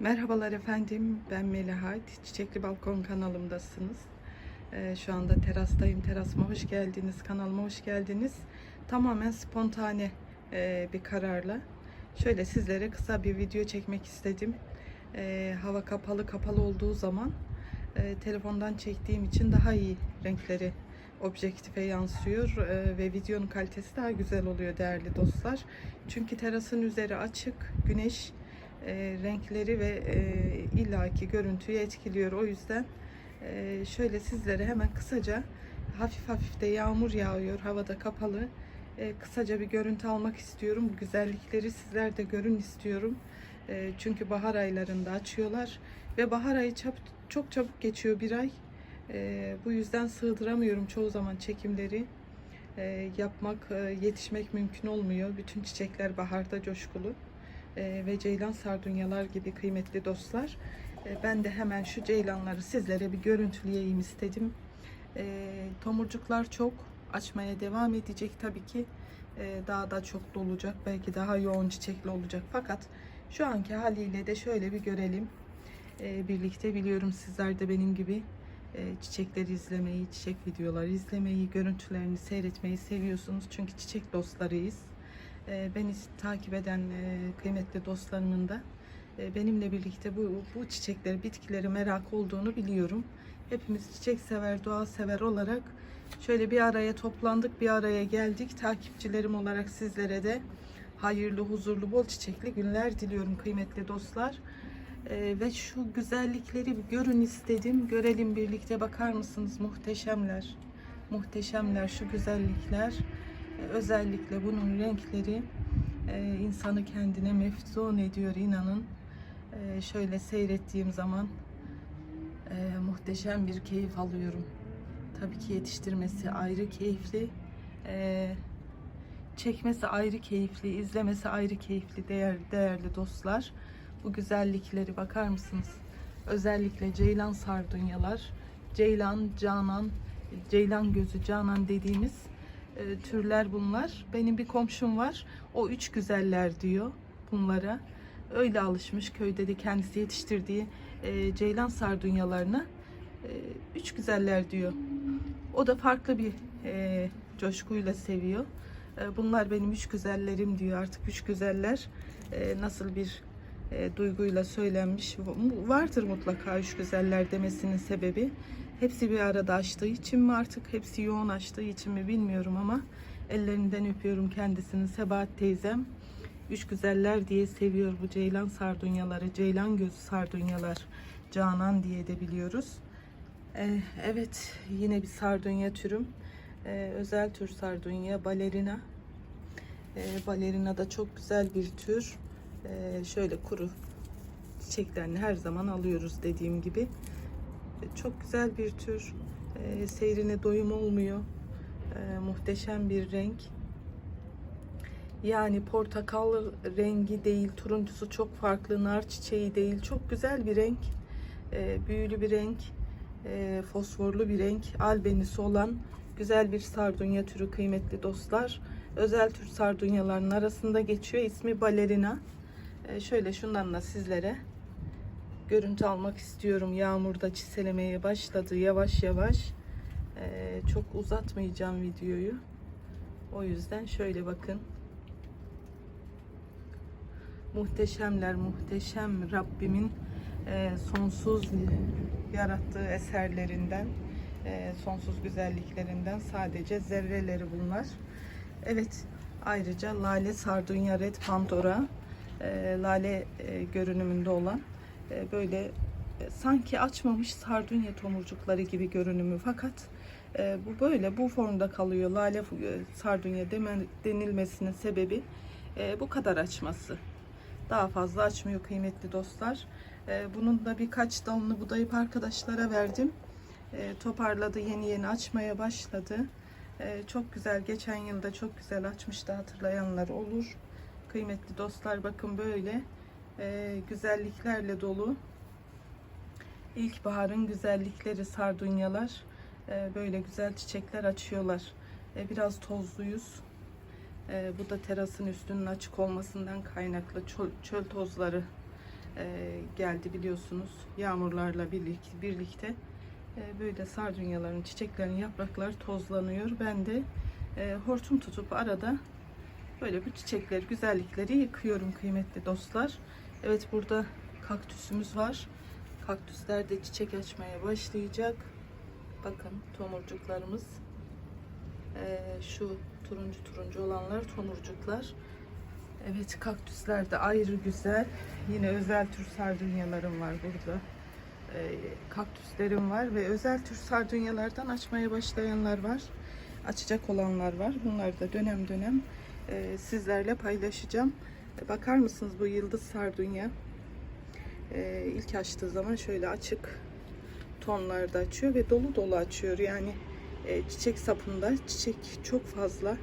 Merhabalar efendim, ben Melihat. Çiçekli Balkon kanalımdasınız. Ee, şu anda terastayım. Terasıma hoş geldiniz, kanalıma hoş geldiniz. Tamamen spontane e, bir kararla. Şöyle sizlere kısa bir video çekmek istedim. Ee, hava kapalı kapalı olduğu zaman e, telefondan çektiğim için daha iyi renkleri objektife yansıyor e, ve videonun kalitesi daha güzel oluyor değerli dostlar. Çünkü terasın üzeri açık, güneş e, renkleri ve e, illaki görüntüyü etkiliyor. O yüzden e, şöyle sizlere hemen kısaca hafif hafif de yağmur yağıyor, havada kapalı. E, kısaca bir görüntü almak istiyorum. Bu güzellikleri sizler de görün istiyorum. E, çünkü bahar aylarında açıyorlar ve bahar ayı çap, çok çabuk geçiyor bir ay. E, bu yüzden sığdıramıyorum çoğu zaman çekimleri. E, yapmak, e, yetişmek mümkün olmuyor. Bütün çiçekler baharda coşkulu. E, ve ceylan sardunyalar gibi kıymetli dostlar. E, ben de hemen şu ceylanları sizlere bir görüntüleyeyim istedim. E, tomurcuklar çok açmaya devam edecek tabii ki. Daha da çok dolacak. Belki daha yoğun çiçekli olacak. Fakat şu anki haliyle de şöyle bir görelim. Birlikte biliyorum sizler de benim gibi e, çiçekleri izlemeyi, çiçek videoları izlemeyi, görüntülerini seyretmeyi seviyorsunuz. Çünkü çiçek dostlarıyız. E, beni takip eden e, kıymetli dostlarımın da e, benimle birlikte bu, bu çiçekleri, bitkileri merak olduğunu biliyorum. Hepimiz çiçek sever, doğa sever olarak şöyle bir araya toplandık, bir araya geldik. Takipçilerim olarak sizlere de hayırlı, huzurlu, bol çiçekli günler diliyorum kıymetli dostlar. E, ve şu güzellikleri görün istedim. Görelim birlikte bakar mısınız? Muhteşemler. Muhteşemler şu güzellikler. Özellikle bunun renkleri e, insanı kendine meftun ediyor inanın. E, şöyle seyrettiğim zaman e, muhteşem bir keyif alıyorum. Tabii ki yetiştirmesi ayrı keyifli. E, çekmesi ayrı keyifli, izlemesi ayrı keyifli değer, değerli dostlar. Bu güzellikleri bakar mısınız? Özellikle ceylan sardunyalar, ceylan, canan, ceylan gözü, canan dediğimiz e, türler bunlar. Benim bir komşum var. O üç güzeller diyor bunlara. Öyle alışmış köyde de kendisi yetiştirdiği e, ceylan sardunyalarına e, üç güzeller diyor. O da farklı bir e, coşkuyla seviyor. E, bunlar benim üç güzellerim diyor. Artık üç güzeller e, nasıl bir e, duyguyla söylenmiş. Vardır mutlaka üç güzeller demesinin sebebi. Hepsi bir arada açtığı için mi artık hepsi yoğun açtığı için mi bilmiyorum ama ellerinden öpüyorum kendisini Sebahat teyzem. Üç güzeller diye seviyor bu ceylan sardunyaları, ceylan gözü sardunyalar, canan diye de biliyoruz. Ee, evet yine bir sardunya türüm. Ee, özel tür sardunya, balerina. Ee, balerina da çok güzel bir tür. Ee, şöyle kuru çiçeklerini her zaman alıyoruz dediğim gibi. Çok güzel bir tür. E, seyrine doyum olmuyor. E, muhteşem bir renk. Yani portakal rengi değil, turuncusu çok farklı, nar çiçeği değil. Çok güzel bir renk. E, büyülü bir renk. E, fosforlu bir renk. Albenisi olan güzel bir sardunya türü kıymetli dostlar. Özel tür sardunyaların arasında geçiyor. İsmi balerina. E, şöyle şundan da sizlere görüntü almak istiyorum. Yağmurda çiselemeye başladı yavaş yavaş. Ee, çok uzatmayacağım videoyu. O yüzden şöyle bakın. Muhteşemler muhteşem Rabbimin e, sonsuz yarattığı eserlerinden, e, sonsuz güzelliklerinden sadece zerreleri bunlar. Evet, ayrıca Lale Sardunya Red Pandora, e, lale e, görünümünde olan e, böyle e, sanki açmamış sardunya tomurcukları gibi görünümü fakat e, bu böyle bu formda kalıyor. Lale sardunya demen, denilmesinin sebebi bu kadar açması. Daha fazla açmıyor kıymetli dostlar. Bunun da birkaç dalını budayıp arkadaşlara verdim. Toparladı yeni yeni açmaya başladı. Çok güzel geçen yılda çok güzel açmıştı hatırlayanlar olur. Kıymetli dostlar bakın böyle e, güzelliklerle dolu. İlkbaharın güzellikleri sardunyalar. E, böyle güzel çiçekler açıyorlar. E, biraz tozluyuz. E, bu da terasın üstünün açık olmasından kaynaklı çöl, çöl tozları e, geldi biliyorsunuz. Yağmurlarla birlik- birlikte e, böyle sardunyaların, çiçeklerin yaprakları tozlanıyor. Ben de e, hortum tutup arada böyle bu çiçekleri, güzellikleri yıkıyorum kıymetli dostlar. Evet burada kaktüsümüz var. Kaktüsler de çiçek açmaya başlayacak. Bakın tomurcuklarımız. Ee, şu turuncu turuncu olanlar tomurcuklar. Evet kaktüsler de ayrı güzel. Yine özel tür sardunyalarım var burada. Ee, kaktüslerim var ve özel tür sardunyalardan açmaya başlayanlar var. Açacak olanlar var. Bunları da dönem dönem e, sizlerle paylaşacağım. E, Bakar mısınız bu yıldız sardunya? E, ilk açtığı zaman şöyle açık tonlarda açıyor ve dolu dolu açıyor. Yani e, çiçek sapında çiçek çok fazla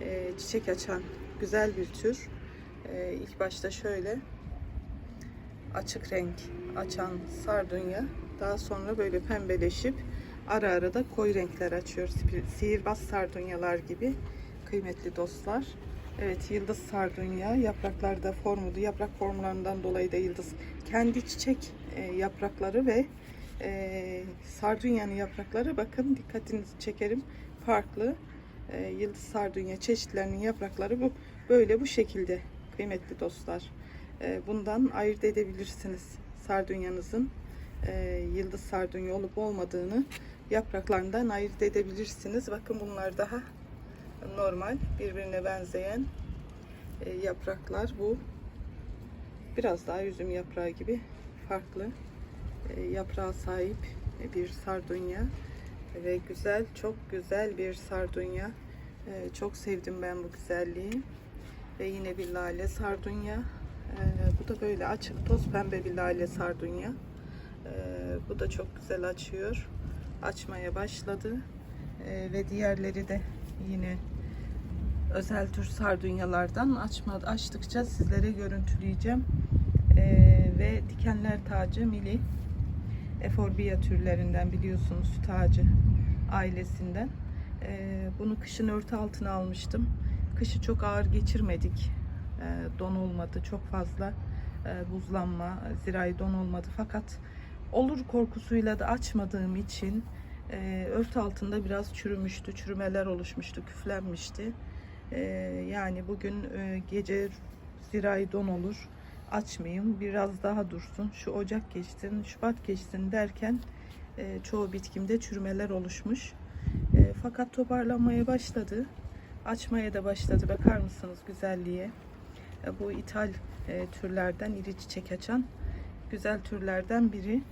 e, çiçek açan güzel bir tür. E, ilk başta şöyle açık renk açan sardunya daha sonra böyle pembeleşip ara ara da koyu renkler açıyor. Sihirbaz sardunyalar gibi kıymetli dostlar. Evet yıldız sardunya yapraklarda formudu. Yaprak formlarından dolayı da yıldız. Kendi çiçek e, yaprakları ve e, sardunyanın yaprakları bakın dikkatinizi çekerim farklı. E, yıldız sardunya çeşitlerinin yaprakları bu böyle bu şekilde kıymetli dostlar. E, bundan ayırt edebilirsiniz sardunyanızın e, yıldız sardunya olup olmadığını yapraklarından ayırt edebilirsiniz. Bakın bunlar daha normal birbirine benzeyen e, yapraklar bu. Biraz daha üzüm yaprağı gibi farklı e, yaprağa sahip bir sardunya ve güzel çok güzel bir sardunya. E, çok sevdim ben bu güzelliği. Ve yine bir lale sardunya. E, bu da böyle açık toz pembe bir lale sardunya. E, bu da çok güzel açıyor açmaya başladı. E, ve diğerleri de yine özel tür sardunyalardan açma, açtıkça sizlere görüntüleyeceğim. Ee, ve dikenler tacı mili eforbia türlerinden biliyorsunuz tacı ailesinden. Ee, bunu kışın örtü altına almıştım. Kışı çok ağır geçirmedik. Ee, don olmadı çok fazla e, buzlanma, zirai don olmadı. Fakat olur korkusuyla da açmadığım için e, örtü altında biraz çürümüştü, çürümeler oluşmuştu, küflenmişti. Ee, yani bugün e, gece zirai don olur. Açmayayım biraz daha dursun. Şu Ocak geçsin Şubat geçsin derken e, çoğu bitkimde çürümeler oluşmuş. E, fakat toparlanmaya başladı. Açmaya da başladı. Bakar mısınız güzelliğe? Bu ithal türlerden iri çiçek açan güzel türlerden biri.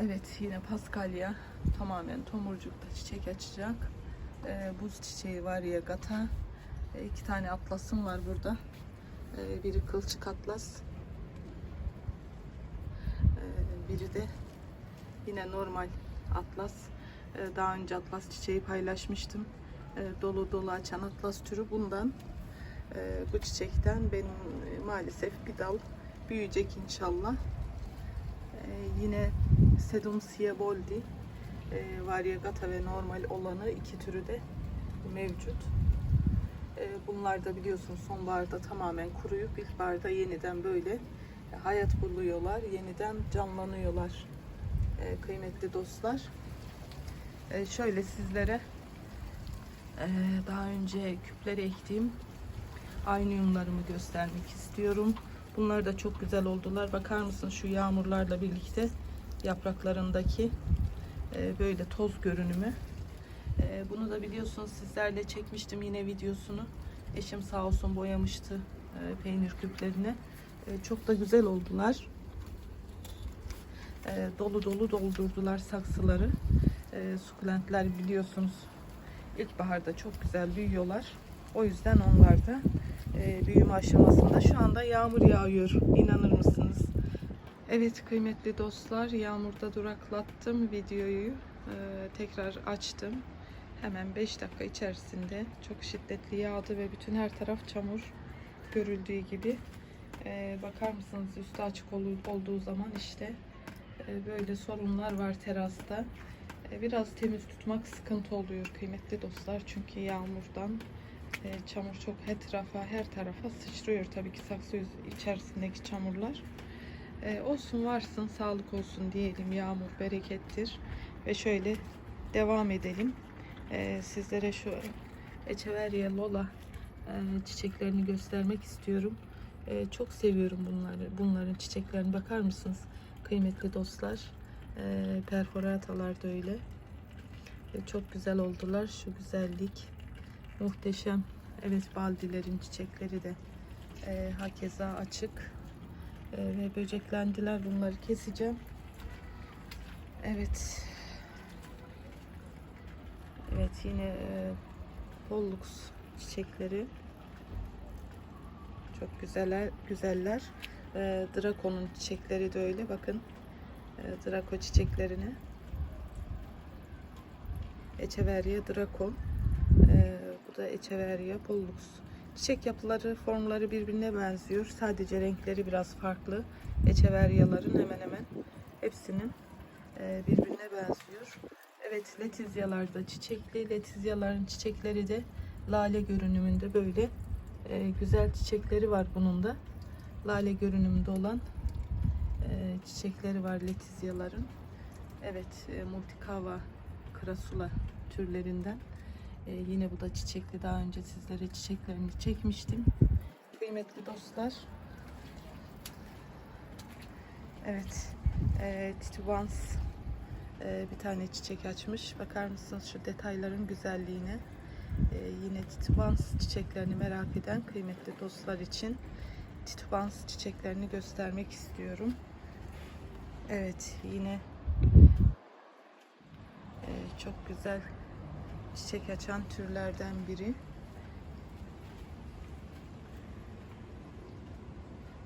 Evet yine paskalya tamamen tomurcukta çiçek açacak e, buz çiçeği var ya gata. E, iki tane atlasım var burada. E, biri kılçık atlas. E, biri de yine normal atlas. E, daha önce atlas çiçeği paylaşmıştım. E, dolu dolu açan atlas türü bundan. E, bu çiçekten benim e, maalesef bir dal büyüyecek inşallah. E, yine Sedum Siaboldi e, variegata ve normal olanı iki türü de mevcut. E, bunlar da biliyorsunuz sonbaharda tamamen kuruyup ilkbaharda yeniden böyle hayat buluyorlar, yeniden canlanıyorlar e, kıymetli dostlar. E, şöyle sizlere e, daha önce küplere ektiğim aynıyumlarımı göstermek istiyorum. Bunlar da çok güzel oldular. Bakar mısın şu yağmurlarla birlikte yapraklarındaki e, böyle toz görünümü. E, bunu da biliyorsunuz sizlerle çekmiştim yine videosunu. Eşim sağ olsun boyamıştı e, peynir küplerini. Çok da güzel oldular. Dolu dolu doldurdular saksıları. E, sukulentler biliyorsunuz ilkbaharda çok güzel büyüyorlar. O yüzden onlar da büyüme aşamasında. Şu anda yağmur yağıyor. Mısınız? Evet kıymetli dostlar yağmurda duraklattım videoyu. Ee, tekrar açtım. Hemen 5 dakika içerisinde çok şiddetli yağdı ve bütün her taraf çamur görüldüğü gibi. Ee, bakar mısınız üstü açık olduğu zaman işte e, böyle sorunlar var terasta. E, biraz temiz tutmak sıkıntı oluyor kıymetli dostlar. Çünkü yağmurdan e, çamur çok etrafa her tarafa sıçrıyor. Tabii ki saksı içerisindeki çamurlar E, olsun varsın, sağlık olsun diyelim. Yağmur berekettir. Ve şöyle devam edelim. E, sizlere şu Echeveria Lola e, çiçeklerini göstermek istiyorum. E, çok seviyorum bunları. Bunların çiçeklerine bakar mısınız? Kıymetli dostlar. E, perforatalar da öyle. E, çok güzel oldular. Şu güzellik muhteşem. Evet baldilerin çiçekleri de e, hakeza açık. E, ve böceklendiler. Bunları keseceğim. Evet. Evet yine e, Pollux çiçekleri. Çok güzeller. güzeller. E, Draco'nun çiçekleri de öyle. Bakın. E, Draco çiçeklerini. Echeveria Draco. E, bu da Echeveria Pollux. Çiçek yapıları, formları birbirine benziyor. Sadece renkleri biraz farklı. Echeveria'ların hemen hemen hepsinin e, birbirine benziyor. Evet, letizyalar da çiçekli. Letizyaların çiçekleri de lale görünümünde böyle e, güzel çiçekleri var bunun da. Lale görünümünde olan e, çiçekleri var letizyaların. Evet, multicava krasula türlerinden. E, yine bu da çiçekli. Daha önce sizlere çiçeklerini çekmiştim. Kıymetli dostlar. Evet. E, Titubans e, bir tane çiçek açmış. Bakar mısınız şu detayların güzelliğine? E, yine Titubans çiçeklerini merak eden kıymetli dostlar için Titubans çiçeklerini göstermek istiyorum. Evet yine e, çok güzel çiçek açan türlerden biri.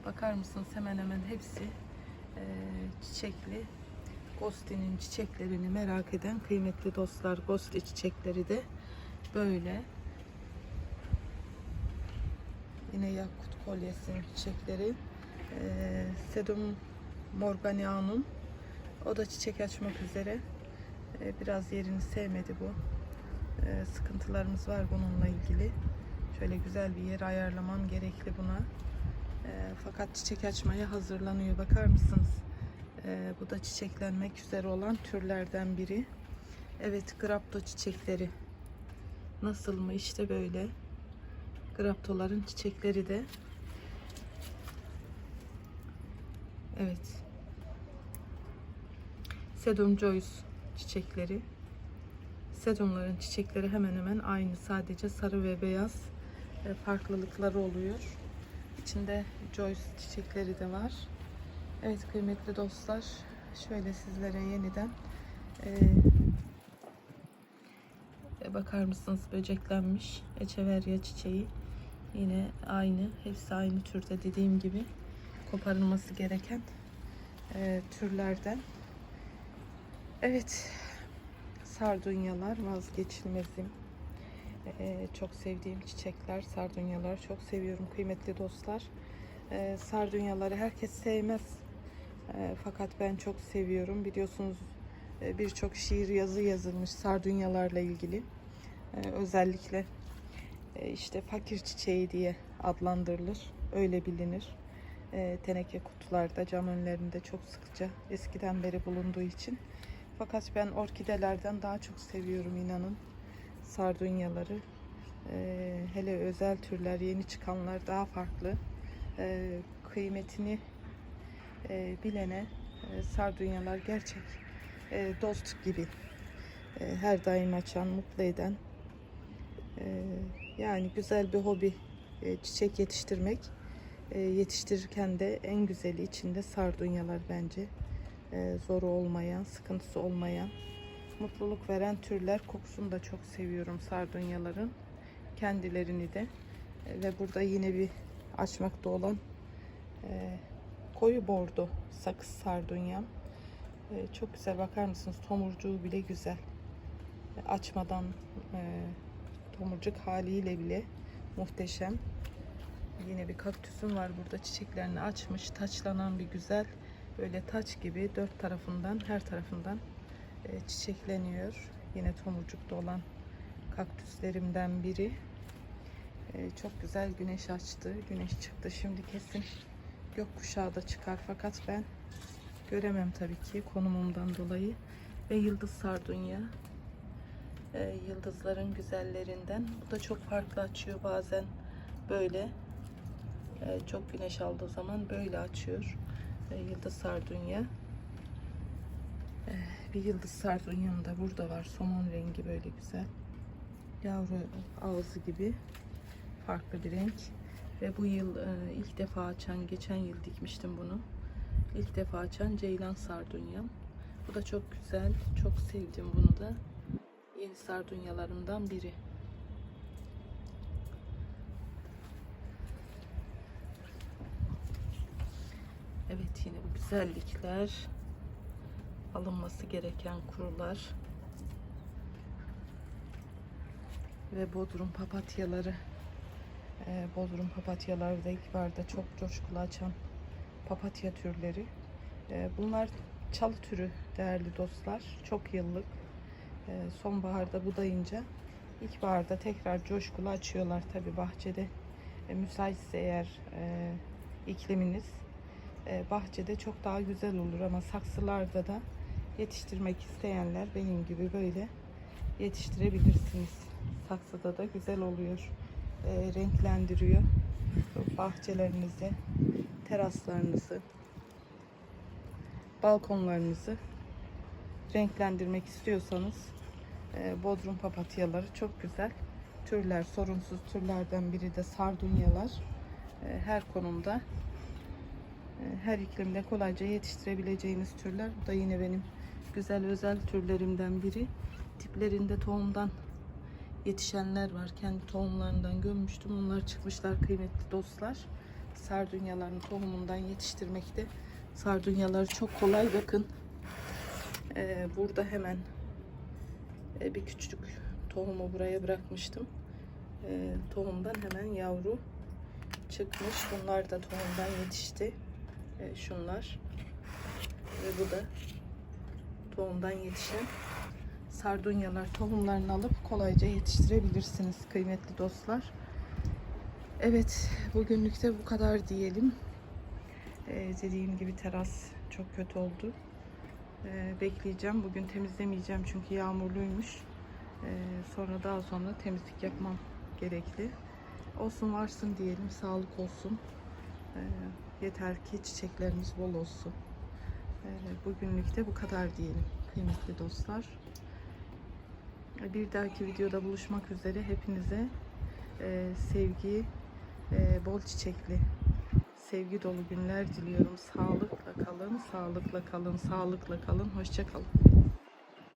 Bakar mısınız hemen hemen hepsi e, çiçekli. Gosti'nin çiçeklerini merak eden kıymetli dostlar Gosti çiçekleri de böyle. Yine yakut kolyesinin çiçekleri. E, Sedum morganianum. O da çiçek açmak üzere. E, biraz yerini sevmedi bu. E, sıkıntılarımız var bununla ilgili. Şöyle güzel bir yer ayarlamam gerekli buna. E, fakat çiçek açmaya hazırlanıyor. Bakar mısınız? E, bu da çiçeklenmek üzere olan türlerden biri. Evet, grapto çiçekleri. Nasıl mı? İşte böyle. Graptoların çiçekleri de. Evet. Sedum Joyce çiçekleri. Sedumların çiçekleri hemen hemen aynı. Sadece sarı ve beyaz e, farklılıkları oluyor. İçinde Joyce çiçekleri de var. Evet kıymetli dostlar. Şöyle sizlere yeniden e, e, bakar mısınız böceklenmiş Echeveria çiçeği. Yine aynı. Hepsi aynı türde dediğim gibi koparılması gereken e, türlerden. Evet sardunyalar vazgeçilmezim. Ee, çok sevdiğim çiçekler, sardunyalar çok seviyorum kıymetli dostlar. Ee, sardunyaları herkes sevmez. Ee, fakat ben çok seviyorum. Biliyorsunuz e, birçok şiir yazı yazılmış sardunyalarla ilgili. Ee, özellikle e, işte fakir çiçeği diye adlandırılır. Öyle bilinir. Ee, teneke kutularda, cam önlerinde çok sıkça eskiden beri bulunduğu için. Fakat ben orkidelerden daha çok seviyorum inanın. Sardunyaları. Ee, hele özel türler, yeni çıkanlar daha farklı. Ee, kıymetini e, bilene e, sardunyalar gerçek e, dost gibi. E, her daim açan, mutlu eden. E, yani güzel bir hobi e, çiçek yetiştirmek. E, yetiştirirken de en güzeli içinde sardunyalar bence e, zoru olmayan, sıkıntısı olmayan, mutluluk veren türler. Kokusunu da çok seviyorum sardunyaların. Kendilerini de. E, ve burada yine bir açmakta olan e, koyu bordo sakız sardunyam. E, çok güzel bakar mısınız? Tomurcuğu bile güzel. Açmadan tomurcuk haliyle bile muhteşem. Yine bir kaktüsüm var burada çiçeklerini açmış. Taçlanan bir güzel böyle taç gibi dört tarafından her tarafından e, çiçekleniyor. Yine tomurcukta olan kaktüslerimden biri. E, çok güzel güneş açtı. Güneş çıktı. Şimdi kesin gökkuşağı da çıkar fakat ben göremem tabii ki konumumdan dolayı. Ve yıldız sardunya. Ee, yıldızların güzellerinden. Bu da çok farklı açıyor bazen böyle. Çok güneş aldığı zaman böyle açıyor. Ee, yıldız sardunya. Ee, bir yıldız sardunyam da burada var. Somon rengi böyle güzel. Yavru ağzı gibi farklı bir renk. Ve bu yıl e, ilk defa açan, geçen yıl dikmiştim bunu. İlk defa açan Ceylan sardunyam. Bu da çok güzel. Çok sevdim bunu da. Yeni sardunyalarımdan biri. Evet yine güzellikler. Alınması gereken kurular. Ve Bodrum papatyaları. Ee, Bodrum papatyaları da ilkbaharda çok coşkulu açan papatya türleri. Ee, bunlar çalı türü değerli dostlar. Çok yıllık. Ee, sonbaharda budayınca ilkbaharda tekrar coşkulu açıyorlar tabi bahçede. E, müsaitse eğer e, ikliminiz bahçede çok daha güzel olur ama saksılarda da yetiştirmek isteyenler benim gibi böyle yetiştirebilirsiniz. Saksıda da güzel oluyor. E, renklendiriyor bahçelerinizi, teraslarınızı, balkonlarınızı renklendirmek istiyorsanız e, Bodrum papatyaları çok güzel. Türler, sorunsuz türlerden biri de sardunyalar. E, her konumda, e, her iklimde kolayca yetiştirebileceğiniz türler. Bu da yine benim güzel özel türlerimden biri. Tiplerinde tohumdan yetişenler var. Kendi tohumlarından gömmüştüm. Onlar çıkmışlar kıymetli dostlar. Sardunyaların tohumundan yetiştirmekte. Sardunyaları çok kolay bakın. Ee, burada hemen e, bir küçük tohumu buraya bırakmıştım. Ee, tohumdan hemen yavru çıkmış. Bunlar da tohumdan yetişti. Ee, şunlar. Ve bu da tohumdan yetişen sardunyalar tohumlarını alıp kolayca yetiştirebilirsiniz kıymetli dostlar. Evet bugünlük de bu kadar diyelim. Ee, dediğim gibi teras çok kötü oldu. Ee, bekleyeceğim. Bugün temizlemeyeceğim çünkü yağmurluymuş. Ee, sonra daha sonra temizlik yapmam gerekli. Olsun varsın diyelim. Sağlık olsun. Ee, yeter ki çiçeklerimiz bol olsun. Ee, bugünlük de bu kadar diyelim kıymetli dostlar. Bir dahaki videoda buluşmak üzere hepinize e, sevgi, e, bol çiçekli, sevgi dolu günler diliyorum. Sağlıkla kalın, sağlıkla kalın, sağlıkla kalın. Hoşça kalın.